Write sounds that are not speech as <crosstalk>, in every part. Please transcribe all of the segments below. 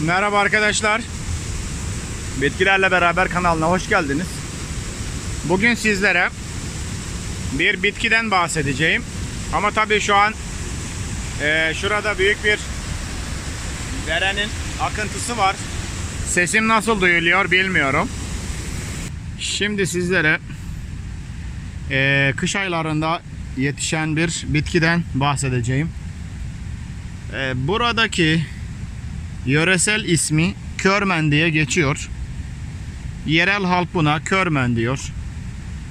Merhaba arkadaşlar. Bitkilerle beraber kanalına hoş geldiniz. Bugün sizlere bir bitkiden bahsedeceğim. Ama tabii şu an eee, şurada büyük bir derenin akıntısı var. Sesim nasıl duyuluyor bilmiyorum. Şimdi sizlere eee, kış aylarında yetişen bir bitkiden bahsedeceğim. Eee, buradaki Yöresel ismi Körmen diye geçiyor. Yerel halk buna Körmen diyor.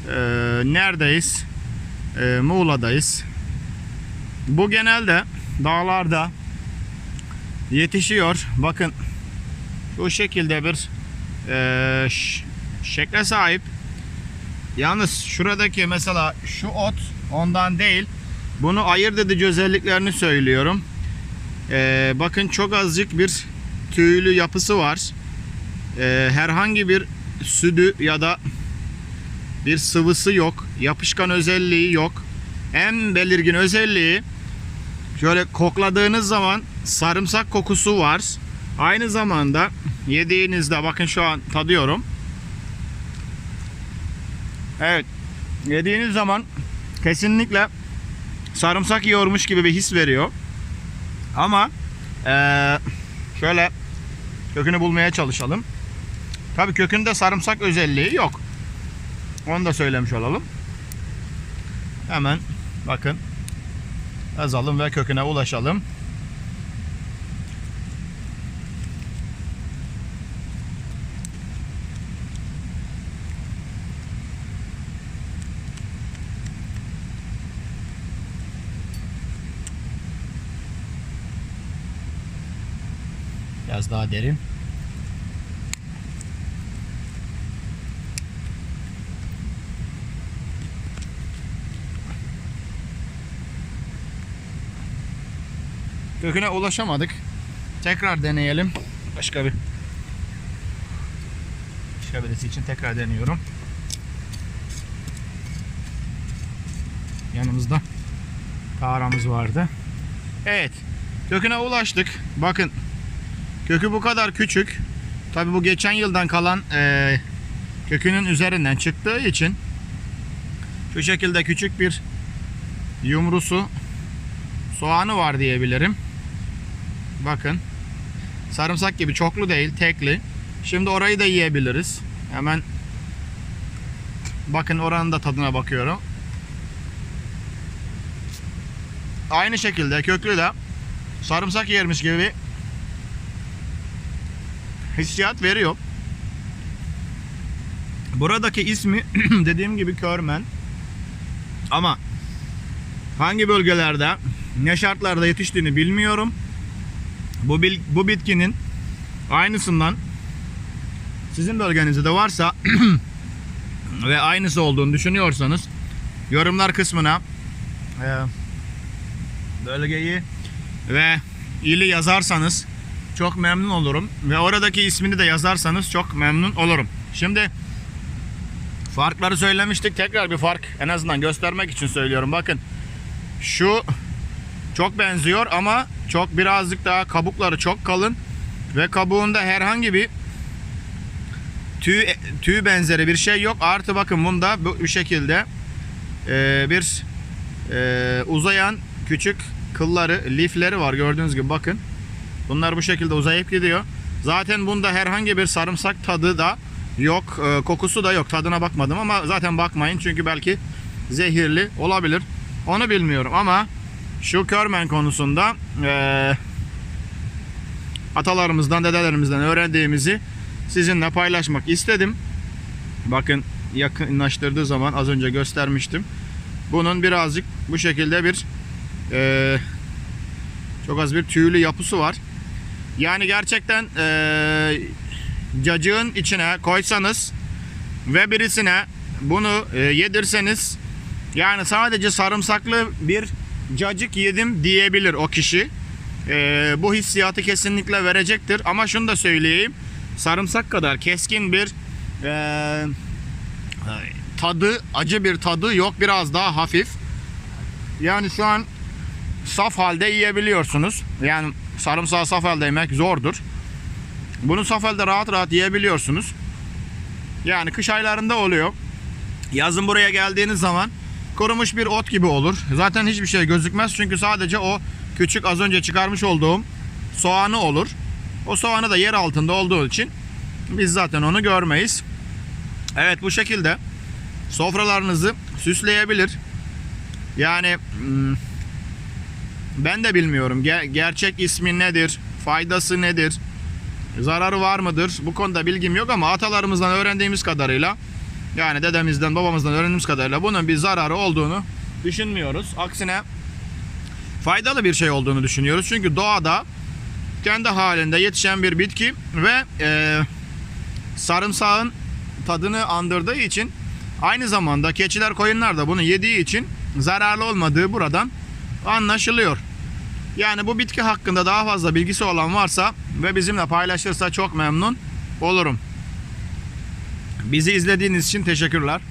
Ee, neredeyiz? Ee, Muğla'dayız. Bu genelde dağlarda yetişiyor. Bakın bu şekilde bir ş- şekle sahip. Yalnız şuradaki mesela şu ot ondan değil. Bunu ayırt edici özelliklerini söylüyorum. Ee, bakın çok azıcık bir tüylü yapısı var. Ee, herhangi bir südü ya da bir sıvısı yok. Yapışkan özelliği yok. En belirgin özelliği şöyle kokladığınız zaman sarımsak kokusu var. Aynı zamanda yediğinizde bakın şu an tadıyorum. Evet. Yediğiniz zaman kesinlikle sarımsak yiyormuş gibi bir his veriyor. Ama eee, şöyle kökünü bulmaya çalışalım. Tabii kökünde sarımsak özelliği yok. Onu da söylemiş olalım. Hemen bakın yazalım ve köküne ulaşalım. Biraz daha derin. Köküne ulaşamadık. Tekrar deneyelim. Başka bir başka birisi için tekrar deniyorum. Yanımızda taramız vardı. Evet. Köküne ulaştık. Bakın Kökü bu kadar küçük. Tabi bu geçen yıldan kalan eee, kökünün üzerinden çıktığı için şu şekilde küçük bir yumrusu soğanı var diyebilirim. Bakın. Sarımsak gibi çoklu değil, tekli. Şimdi orayı da yiyebiliriz. Hemen bakın oranın da tadına bakıyorum. Aynı şekilde köklü de sarımsak yermiş gibi hissiyat veriyor. Buradaki ismi <clears throat> dediğim gibi Körmen. Ama hangi bölgelerde ne şartlarda yetiştiğini bilmiyorum. Bu bu bitkinin aynısından sizin bölgenizde de varsa <clears throat> ve aynısı olduğunu düşünüyorsanız yorumlar kısmına e, bölgeyi ve ili yazarsanız çok memnun olurum. Ve oradaki ismini de yazarsanız çok memnun olurum. Şimdi farkları söylemiştik. Tekrar bir fark en azından göstermek için söylüyorum. Bakın şu çok benziyor ama çok birazcık daha kabukları çok kalın ve kabuğunda herhangi bir tüy tüy benzeri bir şey yok. Artı bakın bunda bu şekilde e, bir e, uzayan küçük kılları, lifleri var gördüğünüz gibi bakın. Bunlar bu şekilde uzayıp gidiyor. Zaten bunda herhangi bir sarımsak tadı da yok. e, kokusu da yok. Tadına bakmadım ama zaten bakmayın. Çünkü belki zehirli olabilir. Onu bilmiyorum ama şu körmen konusunda e, atalarımızdan, dedelerimizden öğrendiğimizi sizinle paylaşmak istedim. Bakın yakınlaştırdığı zaman az önce göstermiştim. Bunun birazcık bu şekilde bir e, çok az bir tüylü yapısı var. Yani gerçekten eee cacığın içine koysanız ve birisine bunu e, yedirseniz yani sadece sarımsaklı bir cacık yedim diyebilir o kişi. Eee, bu hissiyatı kesinlikle verecektir. Ama şunu da söyleyeyim. Sarımsak kadar keskin bir eee, tadı, acı bir tadı yok. Biraz daha hafif. Yani şu an saf halde yiyebiliyorsunuz. Yani sarımsağı saf halde yemek zordur. Bunu sofelde rahat rahat yiyebiliyorsunuz. Yani kış aylarında oluyor. Yazın buraya geldiğiniz zaman kurumuş bir ot gibi olur. Zaten hiçbir şey gözükmez çünkü sadece o küçük az önce çıkarmış olduğum soğanı olur. O soğanı da yer altında olduğu için biz zaten onu görmeyiz. Evet bu şekilde sofralarınızı süsleyebilir. Yani hmm, ben de bilmiyorum Ger- gerçek ismi nedir, faydası nedir, zararı var mıdır? Bu konuda bilgim yok ama atalarımızdan öğrendiğimiz kadarıyla yani dedemizden babamızdan öğrendiğimiz kadarıyla bunun bir zararı olduğunu düşünmüyoruz. Aksine faydalı bir şey olduğunu düşünüyoruz. Çünkü doğada kendi halinde yetişen bir bitki ve e, sarımsağın tadını andırdığı için aynı zamanda keçiler koyunlar da bunu yediği için zararlı olmadığı buradan anlaşılıyor. Yani bu bitki hakkında daha fazla bilgisi olan varsa ve bizimle paylaşırsa çok memnun olurum. Bizi izlediğiniz için teşekkürler.